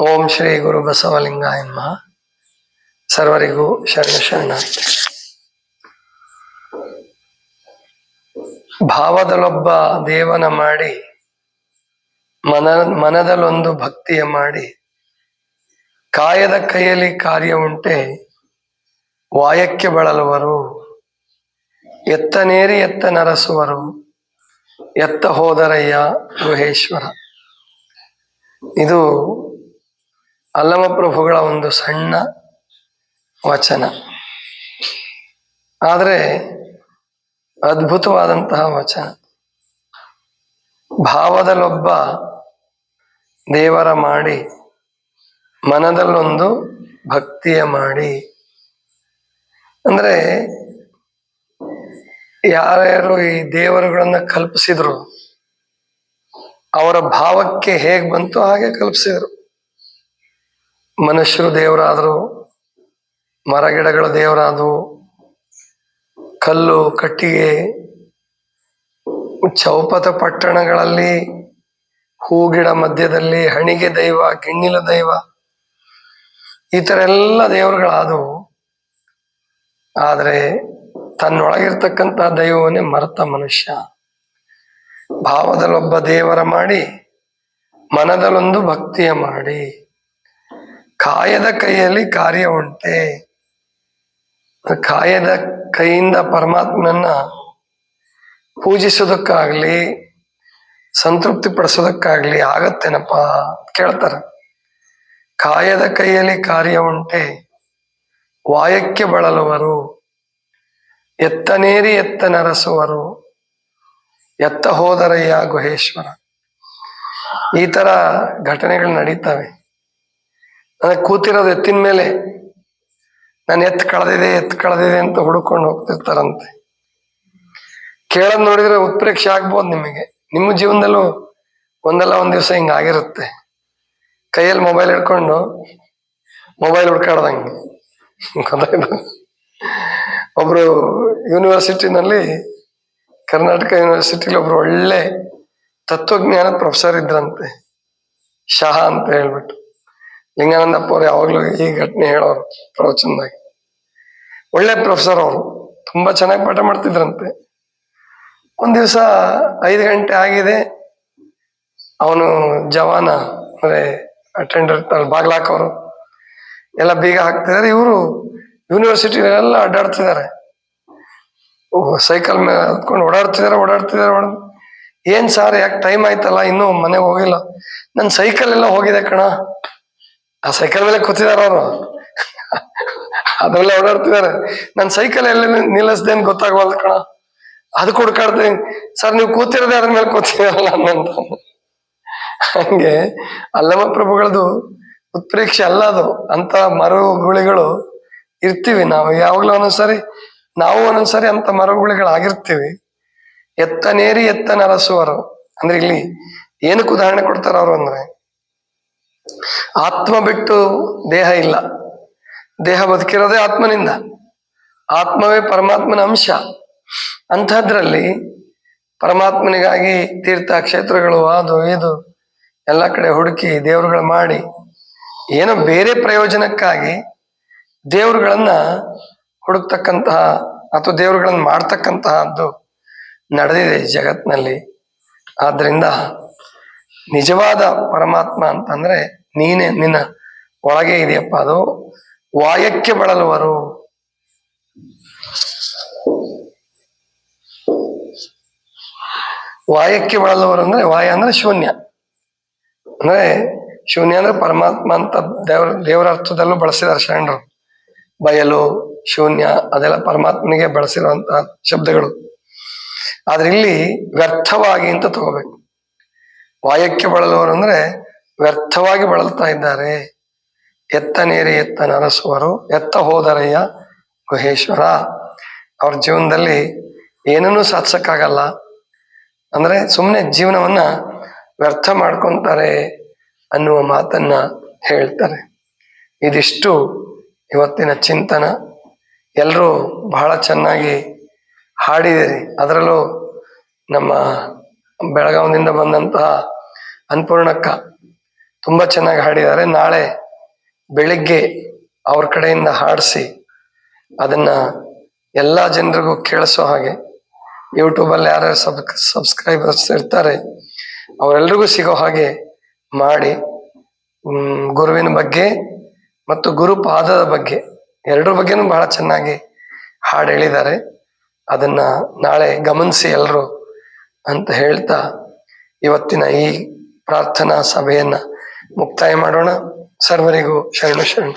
ಓಂ ಶ್ರೀ ಗುರು ಬಸವಲಿಂಗ ಎಮ್ಮ ಸರ್ವರಿಗೂ ಶರಣ ಶರಣಾರ್ಥಿ ಭಾವದಲ್ಲೊಬ್ಬ ದೇವನ ಮಾಡಿ, ಮನ, ಮನದಲ್ಲೊಂದು ಭಕ್ತಿಯ ಮಾಡಿ, ಕಾಯದ ಕೈಯಲ್ಲಿ ಕಾರ್ಯ ಉಂಟೆ, ವಾಯಕ್ಕೆ ಬಳಲುವರು, ಎತ್ತನೇರಿ ಎತ್ತ ನರಸುವರು, ಎತ್ತ ಹೋದರಯ್ಯ ಗುಹೇಶ್ವರ. ಇದು ಅಲ್ಲಮ ಪ್ರಭುಗಳ ಒಂದು ಸಣ್ಣ ವಚನ. ಆದರೆ ಅದ್ಭುತವಾದಂತಹ ವಚನ. ಭಾವದಲ್ಲೊಬ್ಬ ದೇವರ ಮಾಡಿ, ಮನದಲ್ಲೊಂದು ಭಕ್ತಿಯ ಮಾಡಿ. ಅಂದ್ರೆ ಯಾರ್ಯಾರು ಈ ದೇವರುಗಳನ್ನ ಕಲ್ಪಿಸಿದ್ರು, ಅವರ ಭಾವಕ್ಕೆ ಹೇಗ್ ಬಂತು ಹಾಗೆ ಕಲ್ಪಿಸಿದ್ರು. ಮನುಷ್ಯರು ದೇವರಾದರು, ಮರಗಿಡಗಳು ದೇವರಾದವು ಕಲ್ಲು, ಕಟ್ಟಿಗೆ ಚೌಪತ ಪಟ್ಟಣಗಳಲ್ಲಿ, ಹೂಗಿಡ ಮಧ್ಯದಲ್ಲಿ, ಹಣಿಗೆ ದೈವ ಗಿಣ್ಣಿಲ ದೈವ, ಈ ಥರ ಎಲ್ಲ ದೇವರುಗಳಾದವು. ಆದರೆ ತನ್ನೊಳಗಿರ್ತಕ್ಕಂಥ ದೈವವನ್ನೇ ಮರೆತ ಮನುಷ್ಯ. ಭಾವದಲ್ಲೊಬ್ಬ ದೇವರ ಮಾಡಿ, ಮನದಲ್ಲೊಂದು ಭಕ್ತಿಯ ಮಾಡಿ. ಕಾಯದ ಕೈಯಲ್ಲಿ ಕಾರ್ಯ ಉಂಟೆ. ಕಾಯದ ಕೈಯಿಂದ ಪರಮಾತ್ಮನನ್ನ ಪೂಜಿಸೋದಕ್ಕಾಗ್ಲಿ ಸಂತೃಪ್ತಿ ಪಡಿಸೋದಕ್ಕಾಗ್ಲಿ ಆಗತ್ತೇನಪ್ಪ ಕೇಳ್ತಾರೆ. ಕಾಯದ ಕೈಯಲ್ಲಿ ಕಾರ್ಯ ಉಂಟೆ. ವಾಯಕ್ಕೆ ಬಳಲುವರು. ಎತ್ತನೇರಿ ಎತ್ತ ನರಸುವರು. ಎತ್ತ ಹೋದರಯ್ಯ ಗುಹೇಶ್ವರ. ಈ ತರ ಘಟನೆಗಳು ನಡೀತವೆ. ನನಗೆ ಕೂತಿರೋದು ಎತ್ತಿನ ಮೇಲೆ. ನಾನು ಎತ್ತು ಕಳೆದಿದೆ ಎತ್ತು ಕಳೆದಿದೆ ಅಂತ ಹುಡುಕೊಂಡು ಹೋಗ್ತಿರ್ತಾರಂತೆ. ಕೇಳೋದ್ ನೋಡಿದ್ರೆ ಉತ್ಪ್ರೇಕ್ಷೆ ಆಗ್ಬೋದು ನಿಮಗೆ. ನಿಮ್ಮ ಜೀವನದಲ್ಲೂ ಒಂದಲ್ಲ ಒಂದ್ ದಿವಸ ಹಿಂಗ ಆಗಿರುತ್ತೆ. ಕೈಯಲ್ಲಿ ಮೊಬೈಲ್ ಹಿಡ್ಕೊಂಡು ಮೊಬೈಲ್ ಹುಡ್ಕಾಡ್ದಂಗೆ. ಗೊತ್ತಾಯ್ತು? ಒಬ್ರು ಯೂನಿವರ್ಸಿಟಿನಲ್ಲಿ ಕರ್ನಾಟಕ ಯೂನಿವರ್ಸಿಟಿಲಿ ಒಬ್ರು ಒಳ್ಳೆ ತತ್ವಜ್ಞಾನ ಪ್ರೊಫೆಸರ್ ಇದ್ರಂತೆ. ಶಾಹ ಅಂತ ಹೇಳ್ಬಿಟ್ಟು. ಲಿಂಗಾನಂದಪ್ಪ ಅವ್ರು, ಯಾವಾಗ್ಲೂ ಈ ಘಟನೆ ಹೇಳೋರು ಪ್ರವಚನದಾಗಿ. ಒಳ್ಳೆ ಪ್ರೊಫೆಸರ್ ಅವರು. ತುಂಬಾ ಚೆನ್ನಾಗಿ ಪಾಠ ಮಾಡ್ತಿದ್ರಂತೆ. ಒಂದ್ ದಿವಸ ಐದು ಗಂಟೆ ಆಗಿದೆ. ಅವನು ಜವಾನ, ಅಂದ್ರೆ ಅಟೆಂಡರ್ ಬಾಗ್ಲಾಕವರು ಎಲ್ಲ ಬೀಗ ಹಾಕ್ತಿದ್ದಾರೆ. ಇವರು ಯೂನಿವರ್ಸಿಟಿ ಎಲ್ಲ ಅಡ್ಡಾಡ್ತಿದ್ದಾರೆ ಸೈಕಲ್ ಮೇಲೆ ಹತ್ಕೊಂಡು ಓಡಾಡ್ತಿದಾರೆ ಓಡಾಡ್ತಿದಾರೆ ಓಡ ಏನ್ ಸಾರ್, ಯಾಕೆ ಟೈಮ್ ಆಯ್ತಲ್ಲ, ಇನ್ನೂ ಮನೆಗೆ ಹೋಗಿಲ್ಲ. ನನ್ನ ಸೈಕಲ್ ಎಲ್ಲ ಹೋಗಿದೆ ಕಣ. ಆ ಸೈಕಲ್ ಮೇಲೆ ಕೂತಿದಾರ ಅವರು. ಅದ್ರಲ್ಲಿ ಓಡಾಡ್ತಿದ್ದಾರೆ ನನ್ನ ಸೈಕಲ್ ಎಲ್ಲಿ ನಿಲ್ಲಿಸ್ದೆ ಅಂತ ಗೊತ್ತಾಗವಲ್ದು ಕಣ. ಅದಕ್ಕೆ ಹುಡ್ಕಾಡ್ತೀನಿ. ಸರ್, ನೀವು ಕೂತಿರೋದೇ ಅದ್ರ ಮೇಲೆ ಕೂತಿರಲ್ಲ ಅಂತ ಹಂಗೆ ಅಲ್ಲಮ ಪ್ರಭುಗಳದು ಉತ್ಪ್ರೇಕ್ಷೆ ಅಲ್ಲ ಅದು. ಅಂತ ಮರುಗುಳಿಗಳು ಇರ್ತೀವಿ ನಾವು. ಯಾವಾಗ್ಲೂ ಒಂದೊಂದ್ಸರಿ, ನಾವು ಒಂದೊಂದ್ಸರಿ ಅಂತ ಮರುಗುಳಿಗಳಾಗಿರ್ತೀವಿ. ಎತ್ತ ನೇರಿ ಎತ್ತ ನರಸುವರು. ಅಂದ್ರೆ ಇಲ್ಲಿ ಏನಕ್ಕೆ ಉದಾಹರಣೆ ಕೊಡ್ತಾರ ಅವರು ಅಂದ್ರೆ ಆತ್ಮ ಬಿಟ್ಟು ದೇಹ ಇಲ್ಲ. ದೇಹ ಬದುಕಿರೋದೇ ಆತ್ಮನಿಂದ. ಆತ್ಮವೇ ಪರಮಾತ್ಮನ ಅಂಶ. ಅಂಥದ್ರಲ್ಲಿ ಪರಮಾತ್ಮನಿಗಾಗಿ ತೀರ್ಥ ಕ್ಷೇತ್ರಗಳು ಅದು ಇದು ಎಲ್ಲ ಕಡೆ ಹುಡುಕಿ ದೇವರುಗಳು ಮಾಡಿ ಏನೋ ಬೇರೆ ಪ್ರಯೋಜನಕ್ಕಾಗಿ ದೇವರುಗಳನ್ನ ಹುಡುಕ್ತಕ್ಕಂತಹ ಅಥವಾ ದೇವರುಗಳನ್ನ ಮಾಡ್ತಕ್ಕಂತಹದ್ದು ನಡೆದಿದೆ ಜಗತ್ನಲ್ಲಿ. ಆದ್ರಿಂದ ನಿಜವಾದ ಪರಮಾತ್ಮ ಅಂತಂದ್ರೆ ನೀನೇ, ನಿನ್ನ ಒಳಗೆ ಇದೆಯಪ್ಪ ಅದು. ವಾಯಕ್ಕೆ ಬಳಲುವರು. ವಾಯಕ್ಕೆ ಬಳಲುವರು ಅಂದ್ರೆ ವಾಯ ಅಂದ್ರೆ ಶೂನ್ಯ. ಅಂದ್ರೆ ಶೂನ್ಯ ಅಂದ್ರೆ ಪರಮಾತ್ಮ ಅಂತ ದೇವ್ರ, ದೇವರ ಅರ್ಥದಲ್ಲೂ ಬಳಸಿದಾರೆ ಶರಣರು. ಬಯಲು, ಶೂನ್ಯ, ಅದೆಲ್ಲ ಪರಮಾತ್ಮನಿಗೆ ಬಳಸಿರುವಂತಹ ಶಬ್ದಗಳು. ಆದ್ರೆ ಇಲ್ಲಿ ವ್ಯರ್ಥವಾಗಿ ಅಂತ ತಗೋಬೇಕು. ವಾಯಕ್ಕೆ ಬಳಲುವರು ಅಂದ್ರೆ ವ್ಯರ್ಥವಾಗಿ ಬಳಲ್ತಾ ಇದ್ದಾರೆ. ಎತ್ತ ನೀರಿ, ಎತ್ತ ನರಸುವರು, ಎತ್ತ ಹೋದರಯ್ಯ ಗುಹೇಶ್ವರ. ಅವ್ರ ಜೀವನದಲ್ಲಿ ಏನನ್ನೂ ಸಾಧಿಸಕ್ಕಾಗಲ್ಲ. ಅಂದ್ರೆ ಸುಮ್ಮನೆ ಜೀವನವನ್ನ ವ್ಯರ್ಥ ಮಾಡ್ಕೊಂತಾರೆ ಅನ್ನುವ ಮಾತನ್ನ ಹೇಳ್ತಾರೆ. ಇದಿಷ್ಟು ಇವತ್ತಿನ ಚಿಂತನ. ಎಲ್ಲರೂ ಬಹಳ ಚೆನ್ನಾಗಿ ಹಾಡಿದಿರಿ ಅದರಲ್ಲೂ ನಮ್ಮ ಬೆಳಗಾವಿನಿಂದ ಬಂದಂತಹ ಅನ್ಪೂರ್ಣಕ್ಕ ತುಂಬಾ ಚೆನ್ನಾಗಿ ಹಾಡಿದ್ದಾರೆ. ನಾಳೆ ಬೆಳಿಗ್ಗೆ ಅವ್ರ ಕಡೆಯಿಂದ ಹಾಡಿಸಿ ಅದನ್ನ ಎಲ್ಲಾ ಜನರಿಗೂ ಕೇಳಿಸೋ ಹಾಗೆ ಯೂಟ್ಯೂಬಲ್ಲಿ ಯಾರ್ಯಾರು ಸಬ್, ಸಬ್ಸ್ಕ್ರೈಬರ್ಸ್ ಇರ್ತಾರೆ, ಅವರೆಲ್ರಿಗೂ ಸಿಗೋ ಹಾಗೆ ಮಾಡಿ ಗುರುವಿನ ಬಗ್ಗೆ ಮತ್ತು ಗುರುಪಾದದ ಬಗ್ಗೆ ಎರಡರ ಬಗ್ಗೆನೂ ಬಹಳ ಚೆನ್ನಾಗಿ ಹಾಡು ಹೇಳಿದ್ದಾರೆ. ಅದನ್ನ ನಾಳೆ ಗಮನಿಸಿ ಎಲ್ಲರೂ ಅಂತ ಹೇಳ್ತಾ ಇವತ್ತಿನ ಈ ಪ್ರಾರ್ಥನಾ ಸಭೆಯನ್ನ ಮುಕ್ತಾಯ ಮಾಡೋಣ. ಸರ್ವರಿಗೂ ಶರಣ ಶರಣ.